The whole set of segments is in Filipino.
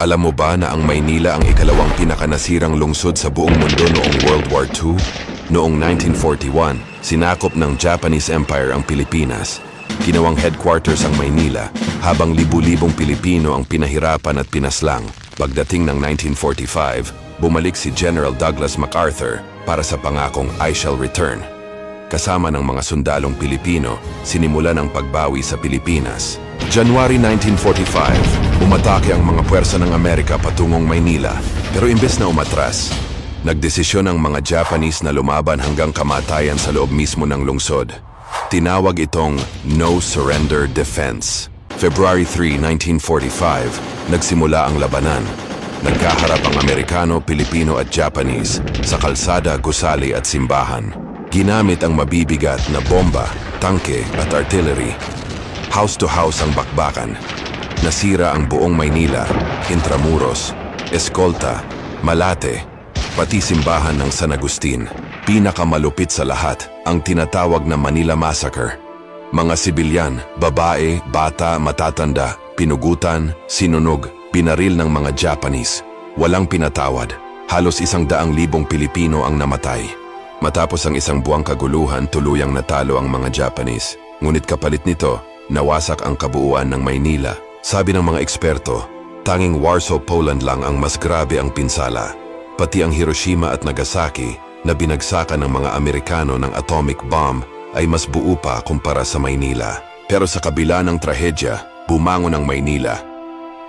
Alam mo ba na ang Maynila ang ikalawang pinakanasirang lungsod sa buong mundo noong World War II? Noong 1941, sinakop ng Japanese Empire ang Pilipinas. Ginawang headquarters ang Maynila habang libu-libong Pilipino ang pinahirapan at pinaslang. Pagdating ng 1945, bumalik si General Douglas MacArthur para sa pangakong I shall return. Kasama ng mga sundalong Pilipino, sinimulan ang pagbawi sa Pilipinas. January 1945, umatake ang mga puwersa ng Amerika patungong Maynila. Pero imbes na umatras, nagdesisyon ang mga Japanese na lumaban hanggang kamatayan sa loob mismo ng lungsod. Tinawag itong No Surrender Defense. February 3, 1945, nagsimula ang labanan. Nagkaharap ang Amerikano, Pilipino at Japanese sa kalsada, gusali at simbahan. Ginamit ang mabibigat na bomba, tangke at artillery. House to house ang bakbakan. Nasira ang buong Maynila, Intramuros, Escolta, Malate, pati simbahan ng San Agustin. Pinakamalupit sa lahat ang tinatawag na Manila Massacre. Mga sibilyan, babae, bata, matatanda, pinugutan, sinunog, pinaril ng mga Japanese. Walang pinatawad. Halos isang daang libong Pilipino ang namatay. Matapos ang isang buwang kaguluhan, tuluyang natalo ang mga Japanese. Ngunit kapalit nito, nawasak ang kabuuan ng Maynila. Sabi ng mga eksperto, tanging Warsaw, Poland lang ang mas grabe ang pinsala. Pati ang Hiroshima at Nagasaki na binagsakan ng mga Amerikano ng atomic bomb ay mas buo pa kumpara sa Maynila. Pero sa kabila ng trahedya, bumangon ang Maynila.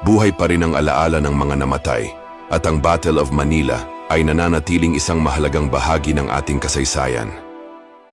Buhay pa rin ang alaala ng mga namatay at ang Battle of Manila ay nananatiling isang mahalagang bahagi ng ating kasaysayan.